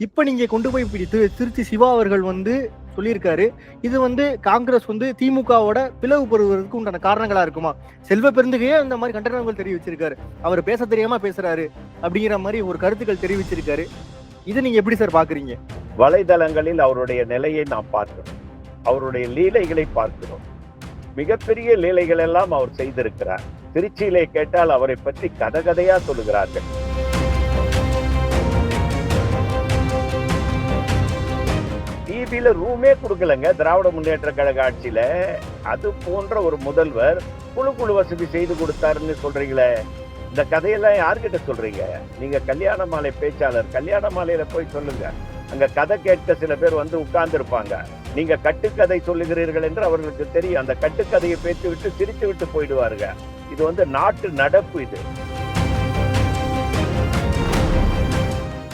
இப்போ நீங்கள் கொண்டு போய் இப்படி திரு- திருச்சி சிவா அவர்கள் வந்து சொல்லியிருக்காரு. இது வந்து காங்கிரஸ் வந்து திமுகவோட பிளவு பெறுவதற்கு உண்டான காரணங்களா இருக்குமா? செல்வ பெருந்துகையே இந்த மாதிரி கண்டனங்கள் தெரிவிச்சிருக்காரு. அவர் பேச தெரியாம பேசுறாரு அப்படிங்கிற மாதிரி ஒரு கருத்துக்கள் தெரிவிச்சிருக்காரு. இதை நீங்க எப்படி சார் பாக்குறீங்க? வலைதளங்களில் அவருடைய நிலையை நாம் பார்க்கிறோம். அவருடைய லீலைகளை பார்க்கிறோம். மிகப்பெரிய லீலைகள் எல்லாம் அவர் செய்திருக்கிறார். திருச்சியிலே கேட்டால் அவரை பற்றி கதகதையா சொல்லுகிறார்கள். டிபியில ரூமே கொடுக்கலங்க. திராவிட முன்னேற்ற கழக ஆட்சியில. அது போன்ற ஒரு முதல்வர் குழு குழு வசதி செய்து கொடுத்தாருன்னு சொல்றீங்களே. இந்த கதையெல்லாம் யார்கிட்ட சொல்றீங்க? நீங்க கல்யாண மாலை பேச்சாளர் கல்யாண மாலையில போய் சொல்லுங்க. அங்க கதை கேட்க சில பேர் வந்து உட்கார்ந்து இருப்பாங்க நீங்க கட்டுக்கதை சொல்லுகிறீர்கள் என்று அவர்களுக்கு தெரியும். அந்த கட்டுக்கதையை பேச்சு விட்டு சிரித்து விட்டு போயிடுவாருங்க. இது வந்து நாட்டு நடப்பு இது.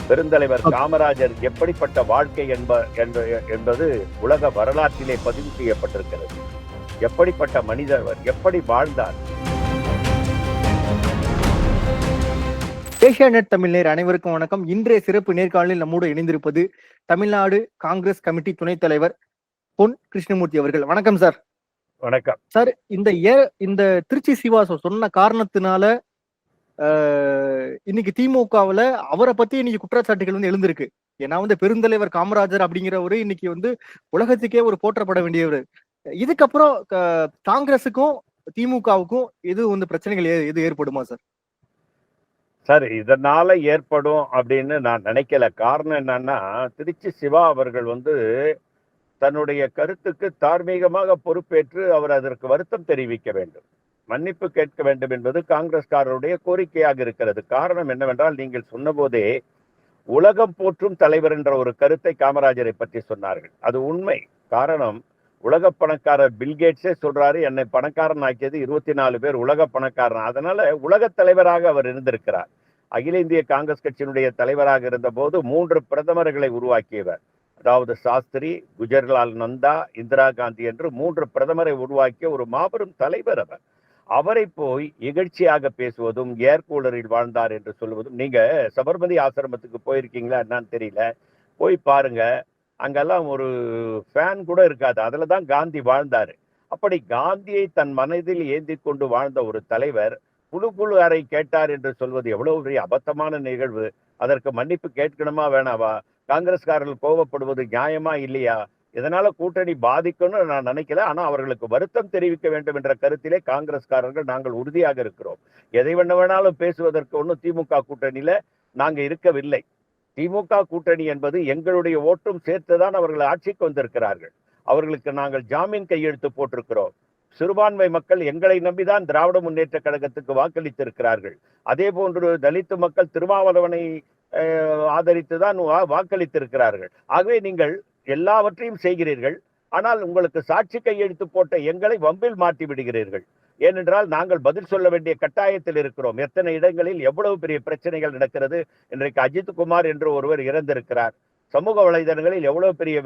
பெருந்தலைவர் காமராஜர் எப்படிப்பட்ட வாழ்க்கை என்ப என்ப- என்பது உலக வரலாற்றிலே பதிவு செய்யப்பட்டிருக்கிறது. எப்படிப்பட்ட மனிதர் எப்படி வாழ்ந்தார்? ஏஷியா நெட் தமிழ் நேர் அனைவருக்கும் வணக்கம். இன்றைய சிறப்பு நேர்காணலில் நம்மோடு இணைந்திருப்பது தமிழ்நாடு காங்கிரஸ் கமிட்டி துணைத் தலைவர் பொன் கிருஷ்ணமூர்த்தி அவர்கள். வணக்கம் சார். வணக்கம். சார் இந்த ஏ இந்த திருச்சி சிவாசம் சொன்ன காரணத்தினால இன்னைக்கு திமுகவுல அவரை பத்தி இன்னைக்கு குற்றச்சாட்டுகள் வந்து எழுந்திருக்கு. ஏன்னா வந்து பெருந்தலைவர் காமராஜர் அப்படிங்கிறவரு இன்னைக்கு வந்து உலகத்துக்கே ஒரு போற்றப்பட வேண்டியவர். இதுக்கப்புறம் காங்கிரஸுக்கும் திமுகவுக்கும் இது வந்து பிரச்சனைகள் ஏ- எது ஏற்படுமா சார்? சார் இதனால ஏற்படும் அப்படின்னு நான் நினைக்கல. காரணம் என்னன்னா திருச்சி சிவா அவர்கள் வந்து தன்னுடைய கருத்துக்கு தார்மீகமாக பொறுப்பேற்று அவர் அதற்கு வருத்தம் தெரிவிக்க வேண்டும். மன்னிப்பு கேட்க வேண்டும் என்பது காங்கிரஸ்காரருடைய கோரிக்கையாக இருக்கிறது. காரணம் என்னவென்றால் நீங்கள் சொன்னபோதே உலகம் போற்றும் தலைவர் என்ற ஒரு கருத்தை காமராஜரை பற்றி சொன்னார்கள். அது உண்மை. காரணம் உலக பணக்காரர் பில்கேட்ஸே சொல்றாரு என்னை பணக்காரன் ஆக்கியது இருபத்தி நாலு பேர் உலக பணக்காரன். அதனால உலக தலைவராக அவர் இருந்திருக்கிறார். அகில இந்திய காங்கிரஸ் கட்சியினுடைய தலைவராக இருந்த போது மூன்று பிரதமர்களை உருவாக்கியவர். அதாவது சாஸ்திரி குஜர்லால் நந்தா இந்திரா காந்தி என்று மூன்று பிரதமரை உருவாக்கிய ஒரு மாபெரும் தலைவர் அவர். அவரை போய் இகழ்ச்சியாக பேசுவதும் ஏர் கூலரில் வாழ்ந்தார் என்று சொல்வதும் நீங்க சபர்மதி ஆசிரமத்துக்கு போயிருக்கீங்களா என்னன்னு தெரியல. போய் பாருங்க. அங்கெல்லாம் ஒரு ஃபேன் கூட இருக்காது. அதுலதான் காந்தி வாழ்ந்தாரு. அப்படி காந்தியை தன் மனதில் ஏந்தி கொண்டு வாழ்ந்த ஒரு தலைவர் குழு குழு அறை கேட்டார் என்று சொல்வது எவ்வளவு பெரிய அபத்தமான நிகழ்வு. அதற்கு மன்னிப்பு கேட்கணுமா வேணாவா? காங்கிரஸ்காரர்கள் கோபப்படுவது நியாயமா இல்லையா? இதனால கூட்டணி பாதிக்கும்னு நான் நினைக்கல. ஆனா அவர்களுக்கு வருத்தம் தெரிவிக்க வேண்டும் என்ற கருத்திலே காங்கிரஸ்காரர்கள் நாங்கள் உறுதியாக இருக்கிறோம். எதை வேண வேணாலும் பேசுவதற்கு ஒன்றும் திமுக கூட்டணியில நாங்க இருக்கவில்லை. திமுக கூட்டணி என்பது எங்களுடைய ஓட்டும் சேர்த்துதான் அவர்கள் ஆட்சிக்கு வந்திருக்கிறார்கள். அவர்களுக்கு நாங்கள் ஜாமீன் கையெழுத்து போட்டிருக்கிறோம். சிறுபான்மை மக்கள் எங்களை நம்பிதான் திராவிட முன்னேற்ற கழகத்துக்கு வாக்களித்திருக்கிறார்கள். அதே போன்று தலித்து மக்கள் திருமாவளவனை ஆதரித்து தான் வாக்களித்திருக்கிறார்கள். ஆகவே நீங்கள் எல்லாவற்றையும் செய்கிறீர்கள். ஆனால் உங்களுக்கு சாட்சி கையெழுத்து போட்ட எங்களை வம்பில் மாட்டி விடுகிறீர்கள். ஏனென்றால் நாங்கள் பதில் சொல்ல வேண்டிய கட்டாயத்தில் இருக்கிறோம். எத்தனை இடங்களில் எவ்வளவு பெரிய பிரச்சனைகள் நடக்கிறது? இன்றைக்கு அஜித் குமார் என்று ஒருவர் இறந்திருக்கிறார். சமூக வலைதளங்களில் எவ்வளவு பெரிய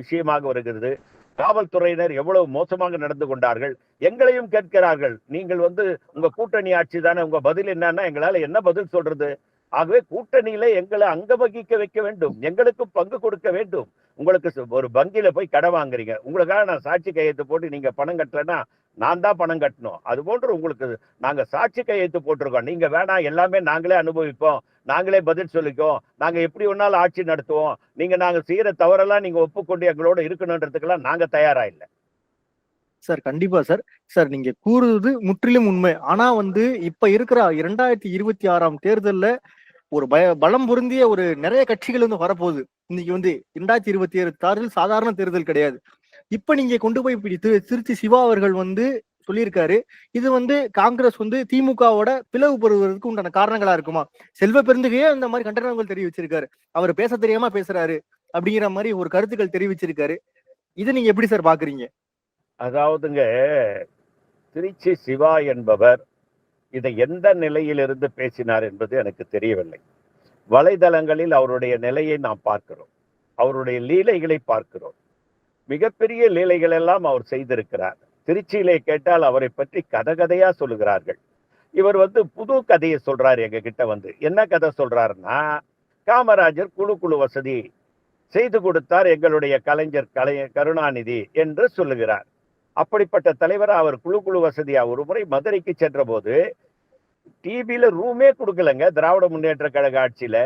விஷயமாக வருகிறது. காவல்துறையினர் எவ்வளவு மோசமாக நடந்து கொண்டார்கள். எங்களையும் கேட்கிறார்கள். நீங்கள் வந்து உங்க கூட்டணி ஆட்சி தானே உங்க பதில் என்னன்னா எங்களால என்ன பதில் சொல்றது? ஆகவே கூட்டணியில எங்களை அங்க வகிக்க வைக்க வேண்டும். எங்களுக்கும் பங்கு கொடுக்க வேண்டும். உங்களுக்கு ஒரு வங்கியில போய் கடை வாங்குறீங்க. உங்களுக்காக நான் சாட்சி கையெழுத்து போட்டு நீங்க பணம் கட்டலைன்னா நான் தான் பணம் கட்டணும். அது போன்று உங்களுக்கு நாங்க சாட்சி கையெழுத்து போட்டிருக்கோம். நீங்க வேணாம் எல்லாமே நாங்களே அனுபவிப்போம். நாங்களே பதில் சொல்லிக்கோம் நாங்க எப்படி வேணாலும் ஆட்சி நடத்துவோம். நீங்க நாங்க செய்யற தவறெல்லாம் நீங்க ஒப்புக்கொண்டு எங்களோட இருக்கணுன்றதுக்கெல்லாம் நாங்க தயாரா இல்லை. சார் கண்டிப்பா சார். சார் நீங்க கூறுவது முற்றிலும் உண்மை. ஆனா வந்து இப்ப இருக்கிற இரண்டாயிரத்தி இருபத்தி ஆறாம் தேர்தல்ல ஒரு பய பலம் பொருந்திய ஒரு நிறைய கட்சிகள் வந்து வரப்போகுது. இன்னைக்கு வந்து இரண்டாயிரத்தி இருபத்தி ஏழு ஆறில் சாதாரண தேர்தல் கிடையாது. இப்ப நீங்க கொண்டு போய் இப்படி திரு- திருச்சி சிவா அவர்கள் வந்து சொல்லியிருக்காரு. இது வந்து காங்கிரஸ் வந்து திமுகவோட பிளவு பெறுவதற்கு உண்டான காரணங்களா இருக்குமா? செல்வ பெருந்துகையே இந்த மாதிரி கண்டனங்கள் தெரிவிச்சிருக்காரு. அவர் பேச தெரியாம பேசுறாரு அப்படிங்கிற மாதிரி ஒரு கருத்துக்கள் தெரிவிச்சிருக்காரு. இதை நீங்க எப்படி சார் பாக்குறீங்க? அதாவதுங்க திருச்சி சிவா என்பவர் இதை எந்த நிலையிலிருந்து பேசினார் என்பது எனக்கு தெரியவில்லை. வலைதளங்களில் அவருடைய நிலையை நாம் பார்க்கிறோம். அவருடைய லீலைகளை பார்க்கிறோம். மிகப்பெரிய லீலைகள் எல்லாம் அவர் செய்திருக்கிறார். திருச்சியிலே கேட்டால் அவரை பற்றி கதகதையா சொல்லுகிறார்கள். இவர் வந்து புது கதையை சொல்றார் எங்க கிட்ட வந்து. என்ன கதை சொல்றாருன்னா காமராஜர் குழு குழு வசதி செய்து கொடுத்தார் எங்களுடைய கலைஞர் கலை கருணாநிதி என்று சொல்லுகிறார். அப்படிப்பட்ட தலைவர் அவர் குழு குழு வசதியா ஒரு முறை மதுரைக்கு சென்ற போது டிவியில ரூமே கொடுக்கலங்க. திராவிட முன்னேற்ற கழக ஆட்சியில.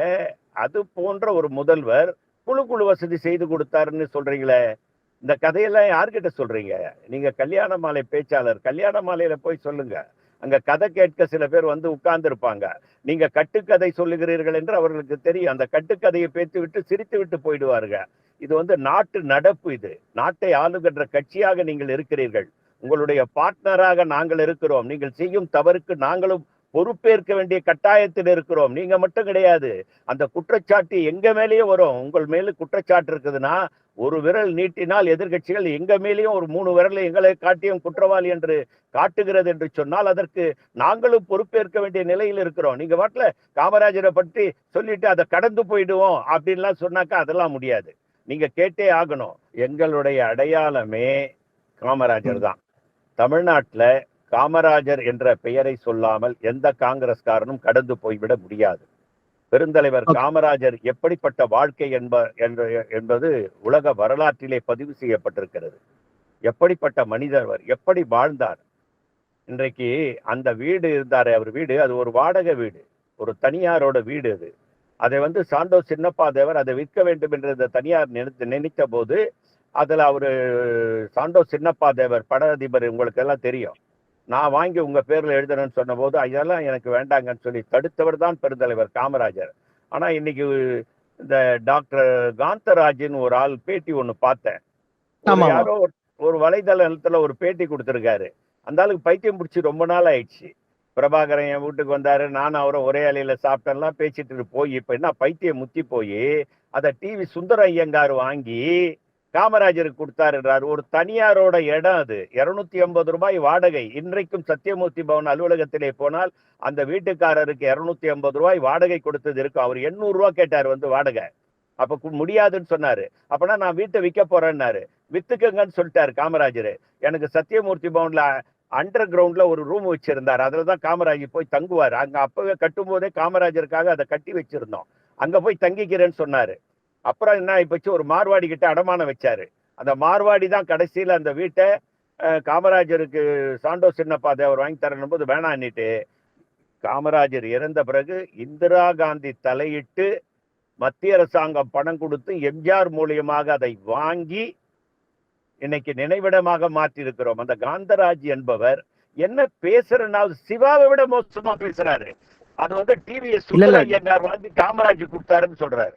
அது போன்ற ஒரு முதல்வர் குழு குழு வசதி செய்து கொடுத்தாருன்னு சொல்றீங்களே. இந்த கதையெல்லாம் யார்கிட்ட சொல்றீங்க? நீங்க கல்யாண மாலை பேச்சாளர். கல்யாண மாலையில போய் சொல்லுங்க. அங்க கதை கேட்க சில பேர் வந்து உட்கார்ந்து இருப்பாங்க நீங்க கட்டுக்கதை சொல்லுகிறீர்கள் என்று அவர்களுக்கு தெரியும். அந்த கட்டுக்கதையை பேத்து விட்டு சிரித்து விட்டு போயிடுவாருங்க. இது வந்து நாட்டு நடப்பு இது. நாட்டை ஆளுகின்ற கட்சியாக நீங்கள் இருக்கிறீர்கள். உங்களுடைய பார்ட்னராக நாங்கள் இருக்கிறோம். நீங்கள் செய்யும் தவறுக்கு நாங்களும் பொறுப்பேற்க வேண்டிய கட்டாயத்தில் இருக்கிறோம். நீங்க மட்டும் கிடையாது. அந்த குற்றச்சாட்டு எங்க மேலேயும் வரும். உங்கள் மேல குற்றச்சாட்டு இருக்குதுன்னா ஒரு விரல் நீட்டினால் எதிர்க்கட்சிகள் எங்க மேலேயும் ஒரு மூணு விரல் எங்களை காட்டியும் குற்றவாளி என்று காட்டுகிறது என்று சொன்னால் அதற்கு நாங்களும் பொறுப்பேற்க வேண்டிய நிலையில் இருக்கிறோம். நீங்க வாட்டில காமராஜரை பற்றி சொல்லிட்டு அதை கடந்து போயிடுவோம் அப்படின்லாம் சொன்னாக்கா அதெல்லாம் முடியாது. நீங்க கேட்டே ஆகணும். எங்களுடைய அடையாளமே காமராஜர் தான். தமிழ்நாட்டுல காமராஜர் என்ற பெயரை சொல்லாமல் எந்த காங்கிரஸ்காரனும் கடந்து போய்விட முடியாது. பெருந்தலைவர். காமராஜர் எப்படிப்பட்ட வாழ்க்கை என்ப என்பது உலக வரலாற்றிலே பதிவு செய்யப்பட்டிருக்கிறது. எப்படிப்பட்ட மனிதர் அவர்? எப்படி வாழ்ந்தார்? இன்றைக்கு அந்த வீடு இருந்தாரு அவர் வீடு அது ஒரு வாடகை வீடு. ஒரு தனியாரோட வீடு அது. அதை வந்து சாண்டோ சின்னப்பா தேவர் அதை விற்க வேண்டும் என்று தனியார் நினைத்து நினைத்த போது அதுல அவரு சாண்டோ சின்னப்பா தேவர் பட அதிபர் உங்களுக்கு எல்லாம் தெரியும். நான் வாங்கி உங்க பேர்ல எழுதுறேன்னு சொன்ன போது அதெல்லாம் எனக்கு வேண்டாங்கன்னு சொல்லி தடுத்தவர் தான் பெருந்தலைவர் காமராஜர். ஆனா இன்னைக்கு இந்த டாக்டர் காந்தராஜின் ஒரு ஆள் பேட்டி ஒண்ணு பார்த்தேன். யாரோ ஒரு- ஒரு வலைதளத்துல ஒரு பேட்டி கொடுத்திருக்காரு. அந்த ஆளுக்கு பைத்தியம் பிடிச்சி ரொம்ப நாள் ஆயிடுச்சு. பிரபாகரன் என் வீட்டுக்கு வந்தாரு நானும் அவரும் ஒரே அலையில சாப்பிட்டேன்லாம் பேசிட்டு போய். இப்ப என்ன பைத்தியம் முத்தி போய் அதை டிவி சுந்தர ஐயங்கார் வாங்கி காமராஜருக்கு கொடுத்தாருன்றாரு. ஒரு தனியாரோட இடம் அது. இருநூத்தி ஐம்பது ரூபாய் வாடகை. இன்றைக்கும் சத்தியமூர்த்தி பவன் அலுவலகத்திலே போனால் அந்த வீட்டுக்காரருக்கு இருநூத்தி ஐம்பது ரூபாய் வாடகை கொடுத்தது இருக்கும் அவர் எண்ணூறு ரூபாய் கேட்டார் வந்து வாடகை. அப்ப முடியாதுன்னு சொன்னாரு. அப்பனா நான் வீட்டை விற்க போறேன்னாரு. வித்துக்கங்கன்னு சொல்லிட்டாரு காமராஜர். எனக்கு சத்தியமூர்த்தி பவன்ல அண்டர் கிரவுண்ட்ல ஒரு ரூம் வச்சிருந்தாரு. அதுலதான் காமராஜர் போய் தங்குவார். அங்க அப்பவே கட்டும் போதே காமராஜருக்காக அதை கட்டி வச்சிருந்தோம். அங்க போய் தங்கிக்கிறேன்னு சொன்னாரு. அப்புறம் என்ன ஆயிப்போச்சு? ஒரு மார்வாடி கிட்ட அடமானம் வச்சாரு. அந்த மார்வாடி தான் கடைசியில் அந்த வீட்டை காமராஜருக்கு சாண்டோ சின்னப்பா தேவர் வாங்கி தரணும் போது வேணான்னுட்டு காமராஜர் இறந்த பிறகு இந்திரா காந்தி தலையிட்டு மத்திய அரசாங்கம் பணம் கொடுத்து எம்ஜிஆர் மூலியமாக அதை வாங்கி இன்னைக்கு நினைவிடமாக மாற்றி இருக்கிறோம் அந்த காந்தராஜ் என்பவர் என்ன பேசுறனா சிவாவை விட மோசமா பேசுறாரு. அது வந்து டிவிஎஸ் வந்து காமராஜ் கொடுத்தாருன்னு சொல்றாரு.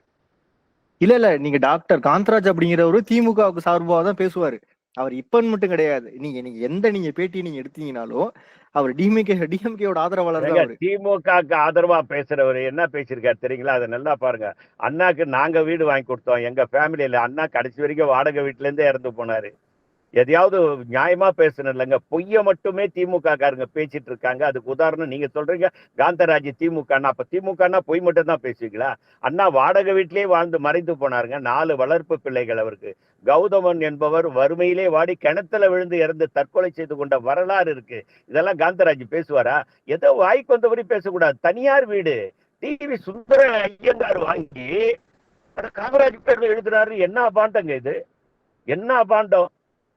இல்ல இல்ல. நீங்க டாக்டர் காந்தராஜ் அப்படிங்கிறவரு திமுகவுக்கு சார்பாக தான் பேசுவாரு. அவர் இப்பன்னு மட்டும் கிடையாது. நீங்க நீங்க எந்த நீங்க பேட்டி நீங்க எடுத்தீங்கனாலும் அவர் டிஎம்கே டிஎம்கேயோட ஆதரவாளர் திமுகக்கு ஆதரவா பேசுறவர் என்ன பேசியிருக்காரு தெரியுங்களா? அதை நல்லா பாருங்க. அண்ணாக்கு நாங்க வீடு வாங்கி கொடுத்தோம். எங்க ஃபேமிலியில அண்ணா கடைசி வரைக்கும் வாடகை வீட்டுல இருந்தே இறந்து போனாரு. எதையாவது நியாயமா பேசணும் இல்லைங்க. பொய்ய மட்டுமே திமுக காரங்க பேசிட்டு இருக்காங்க. அதுக்கு உதாரணம் நீங்க சொல்றீங்க காந்தராஜ் திமுக அப்ப திமுகனா பொய் மட்டும் தான் பேசுவீங்களா? அண்ணா வாடகை வீட்டிலேயே வாழ்ந்து மறைந்து போனாருங்க. நாலு வளர்ப்பு பிள்ளைகள் அவருக்கு. கௌதமன் என்பவர் வறுமையிலே வாடி கிணத்துல விழுந்து இறந்து தற்கொலை செய்து கொண்ட வரலாறு இருக்கு. இதெல்லாம் காந்தராஜ் பேசுவாரா? ஏதோ வாய்க்கு வந்தபடி பேசக்கூடாது. தனியார் வீடு. டிவி சுந்தர ஐயங்கார் வாங்கி காமராஜ் பேர்ல எழுதுறாரு. என்ன பாண்டங்க இது? என்ன பாண்டம்?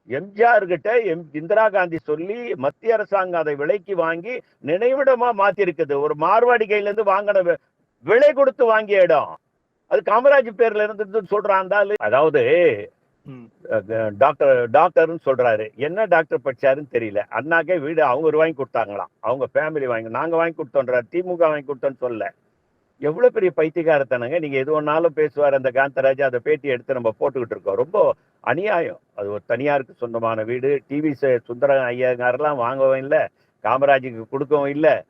எம்ஜிஆர் கிட்ட எம் இந்திரா காந்தி சொல்லி மத்திய அரசாங்கம் அதை விலைக்கு வாங்கி நினைவிடமா மாத்தி இருக்குது ஒரு மார்வாடி கையில இருந்து வாங்கின விலை கொடுத்து வாங்கிய இடம். அது காமராஜ் பேர்ல இருந்து சொல்றான். அதாவது டாக்டர் டாக்டர்னு சொல்றாரு. என்ன டாக்டர் படிச்சாருன்னு தெரியல. அண்ணாக்கே வீடு அவங்க ஒரு வாங்கி கொடுத்தாங்களாம். அவங்க ஃபேமிலி வாங்கி நாங்க வாங்கி கொடுத்தோன்றாரு திமுக வாங்கி கொடுத்தோன்னு சொல்ல எவ்வளவு பெரிய பைத்தியக்காரத்தனங்க. நீங்க எது ஒன்னாலும் பேசுவார் அந்த காந்தராஜ். அந்த பேட்டி எடுத்து நம்ம போட்டுக்கிட்டு இருக்கோம். ரொம்ப அநியாயம். அது ஒரு தனியாருக்கு சொந்தமான வீடு. டிவி சுந்தர ஐயாங்காரெல்லாம் வாங்கவும் இல்லை. காமராஜுக்கு கொடுக்கவும் இல்லை.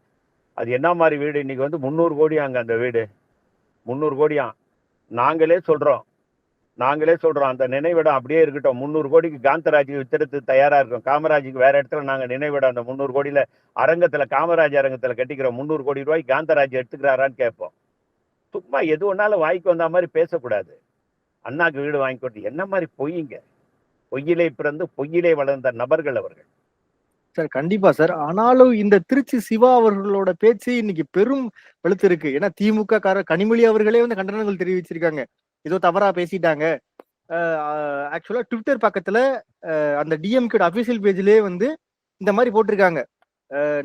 அது என்ன மாதிரி வீடு? இன்னைக்கு வந்து முந்நூறு கோடியாங்க அந்த வீடு. முந்நூறு கோடியாம் நாங்களே சொல்கிறோம் நாங்களே சொல்கிறோம் அந்த நினைவிடம் அப்படியே இருக்கட்டும். முந்நூறு கோடிக்கு காந்தராஜுக்கு வித்துறது தயாராக இருக்கும். காமராஜுக்கு வேறு இடத்துல நாங்கள் நினைவிடம் அந்த முந்நூறு கோடியில் அரங்கத்தில் காமராஜ் அரங்கத்தில் கட்டிக்கிறோம். முந்நூறு கோடி ரூபாய் காந்தராஜ் எடுத்துக்கிறாரான்னு கேட்போம். சும்மா எது ஒன்றாலும் வாய்க்கு வந்த மாதிரி பேசக்கூடாது. அண்ணாக்கு வீடு வாங்கி கொடுத்து என்ன மாதிரி பொய்யுங்க பொய்யிலே பிறந்து பொய்யிலே வளர்ந்த நபர்கள் அவர்கள். சார் கண்டிப்பா சார். ஆனாலும் இந்த திருச்சி சிவா அவர்களோட பேச்சு இன்னைக்கு பெரும் வெளுத்து இருக்கு. ஏன்னா திமுக கார கனிமொழி அவர்களே வந்து கண்டனங்கள் தெரிவிச்சிருக்காங்க. ஏதோ தவறா பேசிட்டாங்க. ஆக்சுவலா ட்விட்டர் பக்கத்துல அந்த டிஎம்கேட அபிஷியல் பேஜ்லயே வந்து இந்த மாதிரி போட்டிருக்காங்க.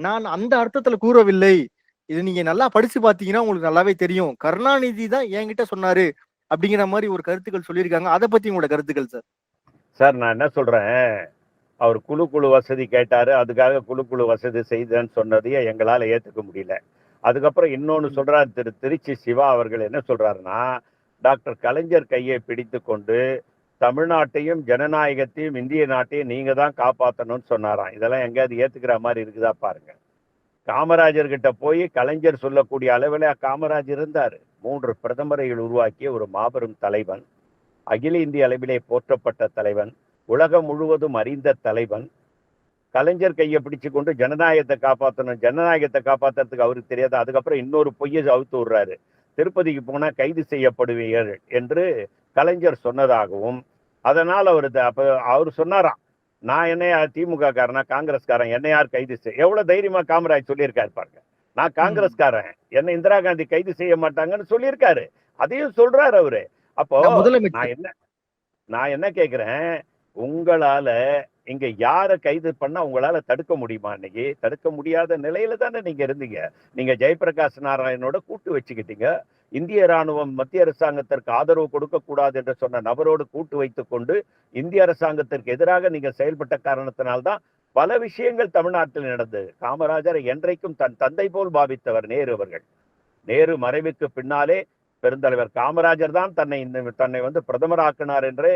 நான் அந்த அர்த்தத்துல கூறவில்லை. இது நீங்க நல்லா படிச்சு பாத்தீங்கன்னா உங்களுக்கு நல்லாவே தெரியும். கருணாநிதி தான் என்கிட்ட சொன்னாரு. அப்படிங்கிற மாதிரி ஒரு கருத்துக்கள் சொல்லியிருக்காங்க. அதை பத்தி உங்களோட கருத்துக்கள் சார் சார் நான் என்ன சொல்றேன்? அவர் குழு குழு வசதி கேட்டாரு. அதுக்காக குழு குழு வசதி செய்தேன்னு சொன்னதையே எங்களால ஏத்துக்க முடியல. அதுக்கப்புறம் இன்னொன்னு சொல்றாரு திரு திருச்சி சிவா அவர்கள் என்ன சொல்றாருன்னா டாக்டர் கலைஞர் கையை பிடித்து கொண்டு தமிழ்நாட்டையும் ஜனநாயகத்தையும் இந்திய நாட்டையும் நீங்க தான் காப்பாற்றணும்னு சொன்னாராம். இதெல்லாம் எங்கேயாவது ஏத்துக்கிற மாதிரி இருக்குதா பாருங்க. காமராஜர் கிட்ட போய் கலைஞர் சொல்லக்கூடிய அளவில் காமராஜர் இருந்தார். மூன்று பிரதமரைகள் உருவாக்கிய ஒரு மாபெரும் தலைவன் அகில இந்திய அளவிலே போற்றப்பட்ட தலைவன் உலகம் முழுவதும் அறிந்த தலைவன். கலைஞர் கையை பிடிச்சு கொண்டு ஜனநாயகத்தை காப்பாற்றணும் ஜனநாயகத்தை காப்பாத்துறதுக்கு அவருக்கு தெரியாது. அதுக்கப்புறம் இன்னொரு பொய்யை அவுத்து விடுறாரு. திருப்பதிக்கு போனால் கைது செய்யப்படுவீர்கள் என்று கலைஞர் சொன்னதாகவும் அதனால் அவர் த- அவர் சொன்னாராம். நான் என்ன திமுக காரனா காங்கிரஸ்காரன் என்ன யார் கைது செய்ய எவ்வளோ தைரியமாக காமராஜ் சொல்லியிருக்காரு பாருங்க. நான் காங்கிரஸ்காரன். என்ன இந்திரா காந்தி கைது செய்ய மாட்டாங்கன்னு சொல்லியிருக்காரு. அதையும் சொல்றாரு அவரு. அப்போ நான் என்ன நான் என்ன கேக்குறேன்? உங்களால இங்க யார கைது பண்ணா உங்களால தடுக்க முடியுமா இன்னைக்கு தடுக்க முடியாத நிலையில தானே நீங்க இருந்தீங்க. நீங்க ஜெயபிரகாஷ் நாராயணோட கூட்டு வச்சுக்கிட்டீங்க. இந்திய ராணுவம் மத்திய அரசாங்கத்திற்கு ஆதரவு கொடுக்க கூடாது என்று சொன்ன நபரோடு கூட்டு வைத்துக் கொண்டு இந்திய அரசாங்கத்திற்கு எதிராக நீங்க செயல்பட்ட காரணத்தினால்தான் பல விஷயங்கள் தமிழ்நாட்டில் நடந்தது. காமராஜரை என்றைக்கும் தன் தந்தை போல் பாவித்தவர் நேரு அவர்கள். நேரு மறைவுக்கு பின்னாலே பெருந்தலைவர் காமராஜர் தான் தன்னை இந்த தன்னை வந்து பிரதமராக்கினார் என்று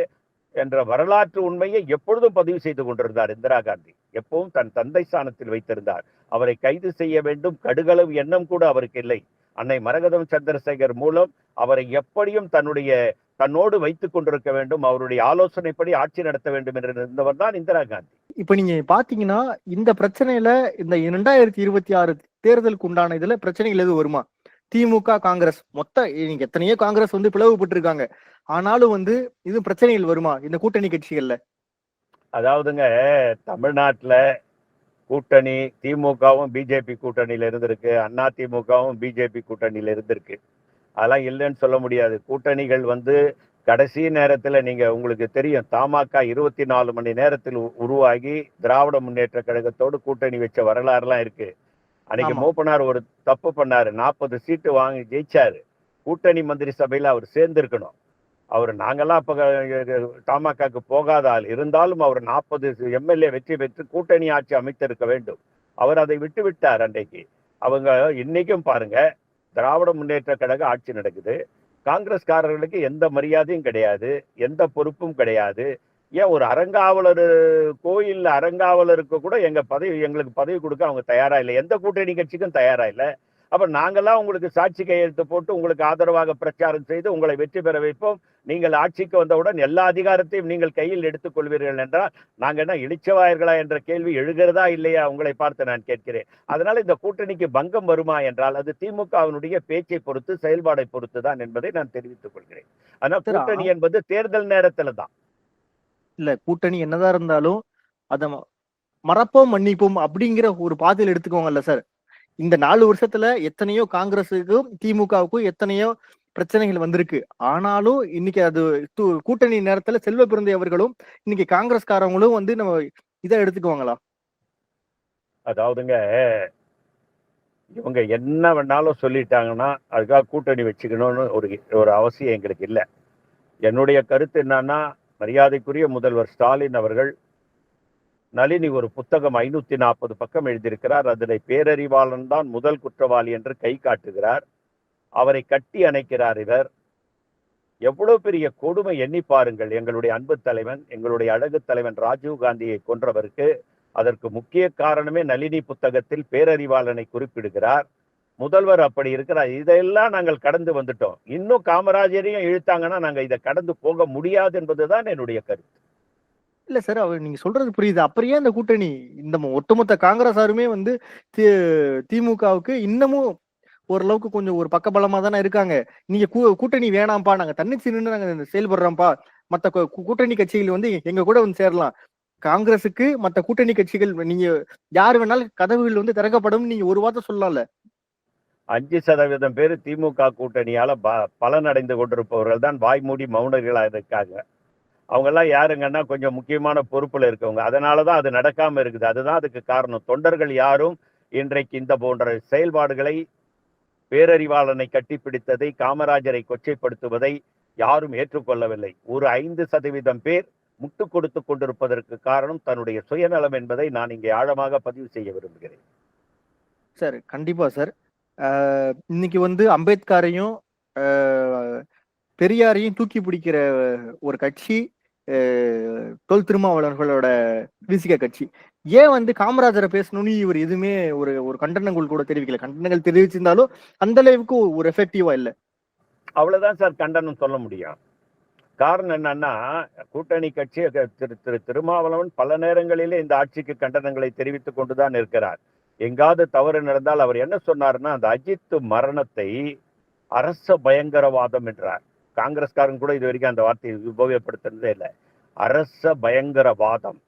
என்ற வரலாற்று உண்மையை எப்பொழுதும் பதிவு செய்து கொண்டிருந்தார் இந்திரா காந்தி. எப்பவும் தன் தந்தை ஸ்தானத்தில் வைத்திருந்தார். அவரை கைது செய்ய வேண்டும். கடுகளவு எண்ணம் கூட அவருக்கு இல்லை. அன்னை மரகதம் சந்திரசேகர் மூலம் அவரை எப்படியும் தன்னுடைய தன்னோடு வைத்துக் கொண்டிருக்க வேண்டும். அவருடைய ஆலோசனைப்படி ஆட்சி நடத்த வேண்டும் என்று இருந்தவர் தான் இந்திரா காந்தி. இப்ப நீங்க பாத்தீங்கன்னா இந்த பிரச்சனையில இந்த இரண்டாயிரத்தி இருபத்தி ஆறு தேர்தலுக்கு உண்டான இதுல பிரச்சனைகள் எதுவும் வருமா? திமுக காங்கிரஸ். மொத்த நீங்க எத்தனையோ காங்கிரஸ் வந்து பிளவுபட்டிருக்காங்க. ஆனாலும் வந்து இது பிரச்சனைகள் வருமா இந்த கூட்டணி கட்சிகள்ல? அதாவதுங்க தமிழ்நாட்டுல கூட்டணி திமுகவும் பிஜேபி கூட்டணியில இருந்திருக்கு. அண்ணா திமுகவும் பிஜேபி கூட்டணியில இருந்திருக்கு. அதெல்லாம் இல்லைன்னு சொல்ல முடியாது. கூட்டணிகள் வந்து கடைசி நேரத்துல நீங்க உங்களுக்கு தெரியும் தமாக இருபத்தி நாலு மணி நேரத்தில் உருவாகி திராவிட முன்னேற்ற கழகத்தோடு கூட்டணி வச்ச வரலாறுலாம் இருக்கு. அன்னைக்கு. மூப்பனார் ஒரு தப்பு பண்ணாரு. நாற்பது சீட்டு வாங்கி ஜெயிச்சாரு. கூட்டணி மந்திரி சபையில அவர் சேர்ந்திருக்கணும். அவர் நாங்கெல்லாம் அப்ப தமாகாக்கு போகாத ஆள். இருந்தாலும் அவர் நாற்பது எம்எல்ஏ வெற்றி பெற்று கூட்டணி ஆட்சி அமைத்திருக்க வேண்டும். அவர் அதை விட்டு விட்டார் அன்றைக்கு அவங்க இன்னைக்கும் பாருங்க திராவிட முன்னேற்ற கழக ஆட்சி நடக்குது. காங்கிரஸ்காரர்களுக்கு எந்த மரியாதையும் கிடையாது எந்த பொறுப்பும் கிடையாது. ஏன் ஒரு அறங்காவலர் கோயிலில் அறங்காவலருக்கு கூட எங்க பதவி எங்களுக்கு பதவி கொடுக்க அவங்க தயாரா இல்லை. எந்த கூட்டணி கட்சிக்கும் தயாரா இல்லை. அப்ப நாங்கெல்லாம் உங்களுக்கு சாட்சி கையெழுத்து போட்டு உங்களுக்கு ஆதரவாக பிரச்சாரம் செய்து உங்களை வெற்றி பெற வைப்போம். நீங்கள் ஆட்சிக்கு வந்தவுடன் எல்லா அதிகாரத்தையும் நீங்கள் கையில் எடுத்துக் கொள்வீர்கள் என்றால் நாங்க என்ன இளிச்சவாயர்களா என்ற கேள்வி எழுகிறதா இல்லையா? உங்களை பார்த்து நான் கேட்கிறேன். அதனால இந்த கூட்டணிக்கு பங்கம் வருமா என்றால் அது திமுகவினுடைய பேச்சை பொறுத்து செயல்பாடை பொறுத்து தான் என்பதை நான் தெரிவித்துக் கொள்கிறேன். ஆனால் கூட்டணி என்பது தேர்தல் நேரத்துல தான். இல்ல கூட்டணி என்னதான் இருந்தாலும் அத மறப்போம் மன்னிப்போம் அப்படிங்கிற ஒரு பாதையில் எடுத்துக்கோங்கல்ல சார். இந்த நாலு வருஷத்துல எத்தனையோ காங்கிரஸுக்கும் திமுகவுக்கும் எத்தனையோ பிரச்சனைகள் வந்திருக்கு. ஆனாலும் இன்னைக்கு அது கூட்டணி நேரத்துல செல்வ பிறந்தை அவர்களும் இன்னைக்கு காங்கிரஸ்காரங்களும் வந்து நம்ம இதை எடுத்துக்குவாங்களா? அதாவதுங்க இவங்க என்ன வேணாலும் சொல்லிட்டாங்கன்னா அதுக்காக கூட்டணி வச்சுக்கணும்னு ஒரு ஒரு அவசியம் எங்களுக்கு இல்லை. என்னுடைய கருத்து என்னன்னா மரியாதைக்குரிய முதல்வர் ஸ்டாலின் அவர்கள் நளினி ஒரு புத்தகம் ஐநூத்தி நாற்பது பக்கம் எழுதியிருக்கிறார். அதனை பேரறிவாளன் தான் முதல் குற்றவாளி என்று கை காட்டுகிறார். அவரை கட்டி அணைக்கிறார் இவர். எவ்வளவு பெரிய கொடுமை எண்ணி பாருங்கள். எங்களுடைய அன்பு தலைவன் எங்களுடைய அழகு தலைவன் ராஜீவ் காந்தியை கொன்றவருக்கு அதற்கு முக்கிய காரணமே நளினி புத்தகத்தில் பேரறிவாளனை குறிப்பிடுகிறார். முதல்வர் அப்படி இருக்கிறார். இதையெல்லாம் நாங்கள் கடந்து வந்துட்டோம். இன்னும் காமராஜரையும் இழுத்தாங்கன்னா நாங்க இதை கடந்து போக முடியாது என்பதுதான் என்னுடைய கருத்து. இல்ல சார் அவர் நீங்க சொல்றது புரியுது. அப்புறம் ஏன் இந்த கூட்டணி இந்த ஒட்டுமொத்த காங்கிரஸாருமே வந்து தி- திமுகவுக்கு இன்னமும் ஓரளவுக்கு கொஞ்சம் ஒரு பக்கபலமா தானே இருக்காங்க. நீங்க கூ- கூட்டணி வேணாம்ப்பா நாங்க தன்னிச்சு நின்று நாங்க செயல்படுறோம்ப்பா மத்த கூட்டணி கட்சிகள் வந்து எங்க கூட வந்து சேரலாம். காங்கிரஸுக்கு மத்த கூட்டணி கட்சிகள் நீங்க யார் வேணாலும் கதவுகள் வந்து திறக்கப்படும் நீங்க ஒரு வார்த்தை சொல்லலாம்ல. அஞ்சு சதவீதம் பேர் திமுக கூட்டணியால ப- பலனடைந்து கொண்டிருப்பவர்கள் தான் வாய்மூடி மௌனர்களா இருக்காங்க. அவங்க எல்லாம் யாருங்கன்னா கொஞ்சம் முக்கியமான பொறுப்புல இருக்கவங்க. அதனாலதான் அது நடக்காம இருக்குது. அதுதான் அதுக்கு காரணம். தொண்டர்கள் யாரும் இன்றைக்கு இந்த போன்ற செயல்பாடுகளை பேரறிவாளனை கட்டிப்பிடித்ததை காமராஜரை கொச்சைப்படுத்துவதை யாரும் ஏற்றுக்கொள்ளவில்லை. ஒரு ஐந்து சதவீதம் பேர் முட்டு கொடுத்து கொண்டிருப்பதற்கு காரணம் தன்னுடைய சுயநலம் என்பதை நான் இங்கே ஆழமாக பதிவு செய்ய விரும்புகிறேன். சார் கண்டிப்பா சார். இன்னைக்கு வந்து அம்பேத்கரையும் பெரியாரையும் தூக்கி பிடிக்கிற ஒரு கட்சி தொல் திருமாவளவர்களோட விசிக கட்சி. ஏன் வந்து காமராஜரை பேசணும்னு இவர் எதுவுமே ஒரு ஒரு கண்டனங்கள் கூட தெரிவிக்கல. கண்டனங்கள் தெரிவிச்சிருந்தாலும் அந்த அளவுக்கு ஒரு எஃபெக்டிவா இல்லை. அவ்வளவுதான் சார் கண்டனம் சொல்ல முடியும். காரணம் என்னன்னா கூட்டணி கட்சி திரு திரு திருமாவளவன் பல நேரங்களிலே இந்த ஆட்சிக்கு கண்டனங்களை தெரிவித்துக் கொண்டுதான் இருக்கிறார் எங்காவது தவறு நடந்தால் அவர் என்ன சொன்னார்னா அந்த அஜித் மரணத்தை அரச பயங்கரவாதம் என்றார். காங்கிரஸ்காரங்க கூட இது வரைக்கும் அந்த வார்த்தையை உபயோகப்படுத்துறதே இல்லை. அரச பயங்கரவாதம்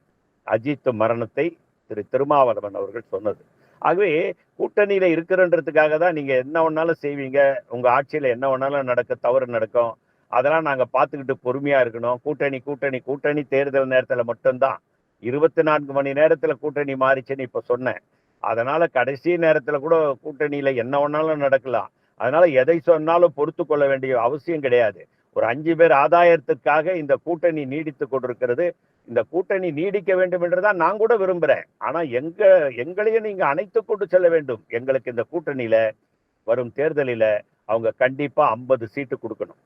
அஜித் மரணத்தை திரு திருமாவளவன் அவர்கள் சொன்னது. ஆகவே கூட்டணியில இருக்கிறன்றதுக்காக தான் நீங்க என்ன வேணாலும் செய்வீங்க உங்க ஆட்சியில என்ன வேணாலும் நடக்க தவறு நடக்கும். அதெல்லாம் நாங்க பார்த்துக்கிட்டு பொறுமையா இருக்கணும். கூட்டணி கூட்டணி கூட்டணி தேர்தல் நேரத்துல மட்டும்தான். இருபத்தி நான்கு மணி நேரத்துல கூட்டணி மாறிச்சுன்னு இப்ப சொன்னேன். அதனால கடைசி நேரத்துல கூட கூட்டணியில என்ன வேணாலும் நடக்கலாம். அதனால எதை சொன்னாலும் பொறுத்து கொள்ள வேண்டிய அவசியம் கிடையாது. ஒரு அஞ்சு பேர் ஆதாயத்துக்காக இந்த கூட்டணி நீடித்து கொண்டிருக்கிறது. இந்த கூட்டணி நீடிக்க வேண்டும் என்றுதான் நான் கூட விரும்புறேன். ஆனா எங்க எங்களையும் நீங்க அணைத்து கொண்டு செல்ல வேண்டும். எங்களுக்கு இந்த கூட்டணியில வரும் தேர்தலில் அவங்க கண்டிப்பா ஐம்பது சீட்டு கொடுக்கணும்.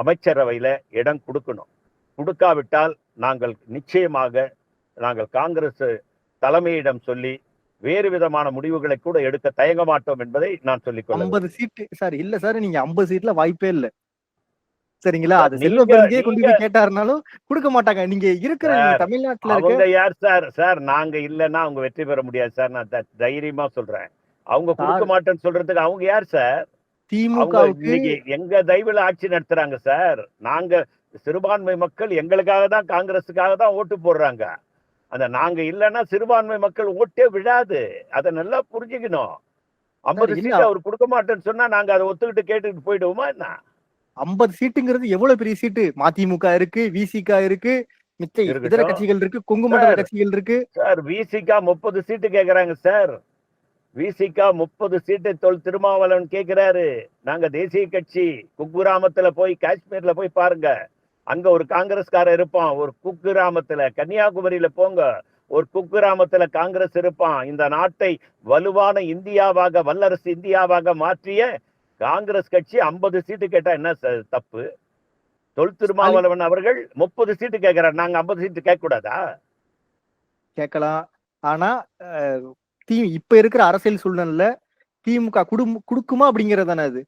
அமைச்சரவையில இடம் கொடுக்கணும். கொடுக்காவிட்டால் நாங்கள் நிச்சயமாக நாங்கள் காங்கிரஸ் தலைமையிடம் சொல்லி வேறு விதமான முடிவுகளை கூட எடுக்க தயங்க மாட்டோம் என்பதை நான் சொல்லிக்கொள்ள ஐம்பது சீட்டு. சார் இல்ல சார் நீங்க ஐம்பது சீட்ல வாய்ப்பே இல்ல. சரிங்களா? அது செல்வ பெருந்தே கொண்டு போய் கேட்டாருனாலும் கொடுக்க மாட்டாங்க. நீங்க இருக்கிற தமிழ்நாட்டுல அவங்க யார் சார்? சார் நாங்க இல்லைன்னா அவங்க வெற்றி பெற முடியாது சார். நான் தைரியமா சொல்றேன். அவங்க கொடுக்க மாட்டேன்னு சொல்றதுக்கு அவங்க யார் சார்? இன்னைக்கு எங்க தயவுல ஆட்சி நடத்துறாங்க சார்? நாங்க சிறுபான்மை மக்கள் எங்களுக்காக தான் காங்கிரஸுக்காக தான் ஓட்டு போடுறாங்க. அந்த நாங்க இல்லைன்னா சிறுபான்மை மக்கள் ஓட்டே விழாது. அதை நல்லா புரிஞ்சுக்கணும். ஐம்பது. சீட் அவர் கொடுக்க மாட்டேன்னு சொன்னா நாங்க அதை ஒத்துக்கிட்டு கேட்டுட்டு போயிடுவோமா என்ன? ஐம்பது சீட்டுங்கிறது எவ்வளவு பெரிய சீட்டு? மதிமுக இருக்கு விசிக இருக்கு மிச்ச இதர. கட்சிகள் இருக்கு கொங்கு மண்டல சார். கட்சிகள் இருக்கு. சார் விசிகா முப்பது சீட்டு கேக்குறாங்க சார். விசிகா முப்பது சீட்டு தொல் திருமாவளவன் கேக்குறாரு. நாங்க தேசிய கட்சி குக்கிராமத்துல போய் காஷ்மீர்ல போய் பாருங்க. அங்க ஒரு காங்கிரஸ்காரர் இருப்பான் ஒரு குக்கிராமத்துல கன்னியாகுமரியில போங்க ஒரு குக்கிராமத்துல காங்கிரஸ் இருப்பான். இந்த நாட்டை வலுவான இந்தியாவாக வல்லரசு இந்தியாவாக மாற்றிய காங்கிரஸ் கட்சி ஐம்பது சீட்டு கேட்டா என்ன தப்பு? தொல் திருமாவளவன் அவர்கள் முப்பது சீட்டு கேட்கிறார். நாங்க ஐம்பது சீட்டு கேட்க கூடாதா? கேட்கலாம். ஆனா தி இப்ப இருக்கிற அரசியல் சூழ்நிலையில திமுக குடும் குடுக்குமா அப்படிங்கறது தானே அது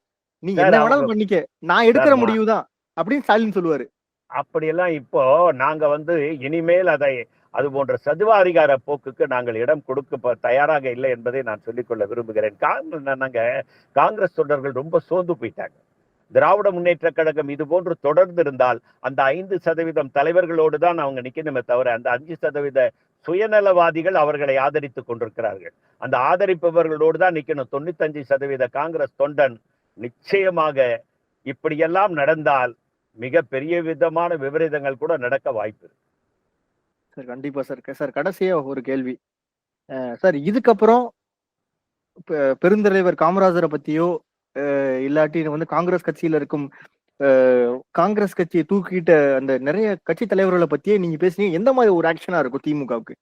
நீங்க என்ன வேணாலும் பண்ணிக்க. நான் எடுக்கிற முடிவுதான் அப்படின்னு ஸ்டாலின் சொல்லுவாரு. அப்படியெல்லாம் இப்போ நாங்க வந்து இனிமேல் அதை அது போன்ற சதுவாதிகார போக்குக்கு நாங்கள் இடம் கொடுக்க தயாராக இல்லை என்பதை நான் சொல்லிக்கொள்ள விரும்புகிறேன். காரணம் என்னன்னாங்க காங்கிரஸ் தொண்டர்கள் ரொம்ப சோர்ந்து போயிட்டாங்க. திராவிட முன்னேற்ற கழகம் இது போன்று தொடர்ந்து இருந்தால் அந்த ஐந்து சதவீதம் தலைவர்களோடு தான் அவங்க நிக்கணுமே தவிர அந்த அஞ்சு சதவீத சுயநலவாதிகள் அவர்களை ஆதரித்துக் கொண்டிருக்கிறார்கள். அந்த ஆதரிப்பவர்களோடு தான் நிக்கணும். தொண்ணூத்தஞ்சு சதவீத காங்கிரஸ் தொண்டன் நிச்சயமாக இப்படியெல்லாம் நடந்தால் மிக பெரிய விதமான விபரீதங்கள் கூட நடக்க வாய்ப்பு இருக்கு. சார் கண்டிப்பா சார். சார் கடைசியா ஒரு கேள்வி. சார் இதுக்கப்புறம் பெருந்தலைவர் காமராஜரை பத்தியோ இல்லாட்டி வந்து காங்கிரஸ் கட்சியில இருக்கும் காங்கிரஸ் கட்சியை தூக்கிட்ட அந்த நிறைய கட்சி தலைவர்களை பத்தியே நீங்க பேசுனீங்க. எந்த மாதிரி ஒரு ஆக்ஷனா இருக்கும் திமுகவுக்கு?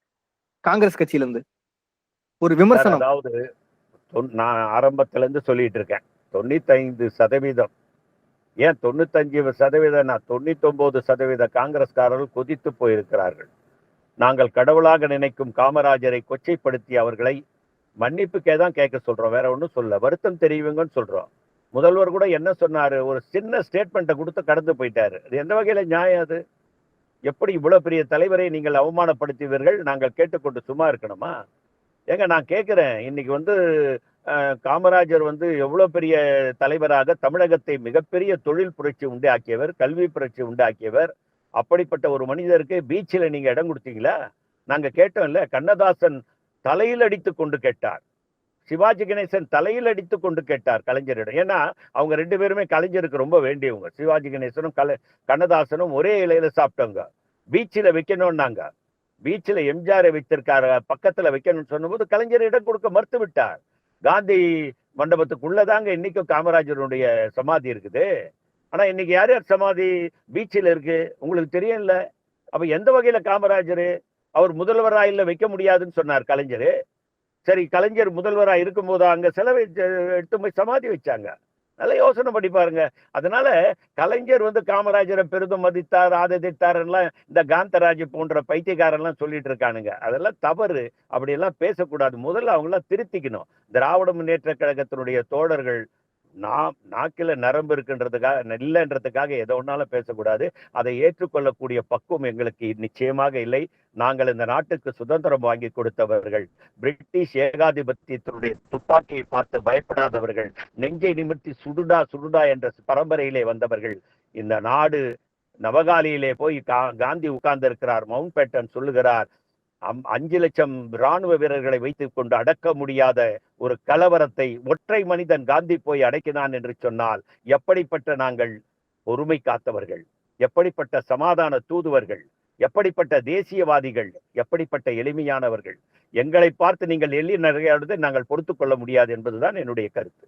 காங்கிரஸ் கட்சியில இருந்து ஒரு விமர்சனம். அதாவது நான் ஆரம்பத்துல இருந்து சொல்லிட்டு இருக்கேன். தொண்ணூத்தைந்து சதவீதம் ஏன் தொண்ணூத்தஞ்சு சதவீதம் நான் தொண்ணூத்தொன்பது சதவீத காங்கிரஸ்காரர்கள் கொதித்து போயிருக்கிறார்கள். நாங்கள் கடவுளாக நினைக்கும் காமராஜரை கொச்சைப்படுத்தி அவர்களை மன்னிப்புக்கே தான் கேட்க சொல்கிறோம் வேற ஒன்றும் சொல்ல வருத்தம் தெரியுங்கன்னு சொல்கிறோம் முதல்வர் கூட என்ன சொன்னார்? ஒரு சின்ன ஸ்டேட்மெண்ட்டை கொடுத்து கடந்து போயிட்டாரு. அது எந்த வகையில் நியாயம் அது? எப்படி இவ்வளோ பெரிய தலைவரை நீங்கள் அவமானப்படுத்துவீர்கள்? நாங்கள் கேட்டுக்கொண்டு சும்மா இருக்கணுமா? ஏங்க நான் கேட்குறேன் இன்னைக்கு வந்து காமராஜர் வந்து எவ்வளவு பெரிய தலைவராக தமிழகத்தை மிகப்பெரிய தொழில் புரட்சி உண்டாக்கியவர் கல்வி புரட்சி உண்டாக்கியவர். அப்படிப்பட்ட ஒரு மனிதருக்கு பீச்சில் நீங்க இடம் கொடுத்தீங்களா? நாங்க கேட்டோம் இல்ல கண்ணதாசன் தலையில் அடித்து கொண்டு கேட்டார். சிவாஜி கணேசன் தலையில் அடித்து கொண்டு கேட்டார் கலைஞரிடம். ஏன்னா அவங்க ரெண்டு பேருமே கலைஞருக்கு ரொம்ப வேண்டியவங்க. சிவாஜி கணேசனும் கலை கண்ணதாசனும் ஒரே இலையில சாப்பிட்டவங்க. பீச்சில் வைக்கணும்னாங்க. பீச்சில் எம்ஜிஆரை வைத்திருக்காரு பக்கத்துல வைக்கணும்னு சொன்னபோது கலைஞர் இடம் கொடுக்க மறுத்து விட்டார். காந்தி மண்டபத்துக்குள்ளதாங்க இன்னைக்கும் காமராஜருடைய சமாதி இருக்குது. ஆனா இன்னைக்கு யார் யார் சமாதி பீச்சில் இருக்கு? உங்களுக்கு தெரியல அப்ப எந்த வகையில காமராஜர்? அவர் முதல்வராக இல்லை வைக்க முடியாதுன்னு சொன்னார் கலைஞர். சரி கலைஞர் முதல்வராக இருக்கும்போது அங்க செலவு எடுத்து போய் சமாதி வச்சாங்க. நல்ல யோசனை பண்ணி பாருங்க. அதனால கலைஞர் வந்து காமராஜரை பெரிதும் மதித்தார் ஆதரித்தார் எல்லாம் இந்த காந்தராஜ் போன்ற பைத்தியக்காரெல்லாம் சொல்லிட்டு இருக்கானுங்க. அதெல்லாம் தவறு. அப்படியெல்லாம் பேசக்கூடாது. முதல்ல அவங்களாம் திருத்திக்கணும். திராவிட முன்னேற்ற கழகத்தினுடைய தோழர்கள் நாம் நாக்கில நரம்பு இருக்குன்றதுக்காக இல்லைன்றதுக்காக எதை ஒன்னாலும் பேசக்கூடாது. அதை ஏற்றுக்கொள்ளக்கூடிய பக்குவம் எங்களுக்கு நிச்சயமாக இல்லை. நாங்கள் இந்த நாட்டுக்கு சுதந்திரம் வாங்கி கொடுத்தவர்கள் பிரிட்டிஷ் ஏகாதிபத்தியத்தினுடைய துப்பாக்கியை பார்த்து பயப்படாதவர்கள் நெஞ்சை நிமிர்த்தி சுடுடா சுடுடா என்ற பரம்பரையிலே வந்தவர்கள் இந்த நாடு நவகாலியிலே போய் கா- காந்தி உட்கார்ந்து இருக்கிறார் மவுண்ட் பேட்டன் சொல்லுகிறார் அஞ்சு லட்சம் ராணுவ வீரர்களை வைத்துக் கொண்டு அடக்க முடியாத ஒரு கலவரத்தை ஒற்றை மனிதன் காந்தி போய் அடக்கினான் என்று சொன்னால் எப்படிப்பட்ட நாங்கள் பொறுமை காத்தவர்கள்? எப்படிப்பட்ட சமாதான தூதுவர்கள்? எப்படிப்பட்ட தேசியவாதிகள்? எப்படிப்பட்ட எளிமையானவர்கள்? எங்களை பார்த்து நீங்கள் எள்ளி நிறையாடுவதை நாங்கள் பொறுத்துக் கொள்ள முடியாது என்பதுதான் என்னுடைய கருத்து.